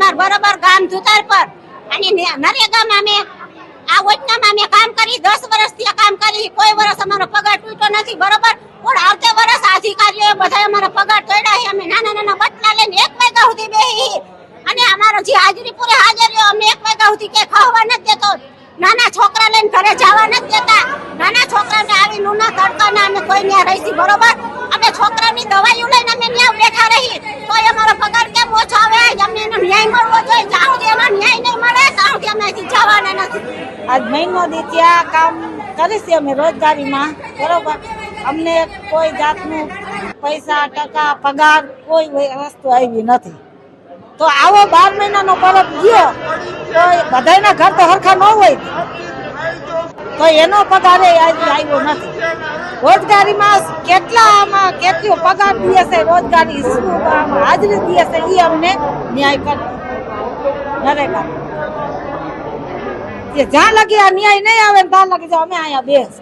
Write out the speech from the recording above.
પરમાર બરોબર ગામ ધુતાર પર. અને નરેગામાં અમે આ યોજનામાં અમે કામ કરી, દસ વર્ષથી કામ કરી. કોઈ વર્ષ અમારો પગાર તૂટ્યો નથી, બરોબર? પણ આવતે વર્ષ અધિકારીઓ બધા અમારા પગાર તોડ્યા છે. અમે નાના નાના બટલા લઈને એક વાગ્યા સુધી બેહી. અને અમારો જે હાજરી પૂરે હાજરીઓ અમને એક વાગ્યા સુધી કે ખાવા નથી દેતો. નાના છોકરા લઈને ઘરે જવા નથી દેતા. નાના છોકરાને આવી નુના તડકાના અમે કોઈ ન્યા રહીશી, બરોબર? અમે છોકરાની દવાઈઓ લઈને અમે ન્યા બેઠા રહી. તોય અમારો પગાર આવે અમને એનો ન્યાય મળવો જોઈએ. જ્યાં સુધી એનો ન્યાય નહીં મળે ત્યાં સુધી અમે અહીંથી જવાના નથી. આજ મહિનો દી ત્યાં કામ કરીશું અમે રોજગારીમાં. બરોબર? અમને કોઈ જાતનું પૈસા, ટકા, પગાર, કોઈ વસ્તુ આવી નથી. તો આવો બાર મહિનાનો પરત ગયો, તો એ બધાયના ઘર તો હરખા ન હોય. તો એનો પગાર આવ્યો નથી. રોજગારીમાં કેટલા આમાં કેટલો પગાર દે છે રોજગારી શું આમાં હાજરી દે છે એ અમને ન્યાય કરે નરેગા. જ્યાં લગી આ ન્યાય નહીં આવે ત્યાં લગી અમે અહીંયા બેસ.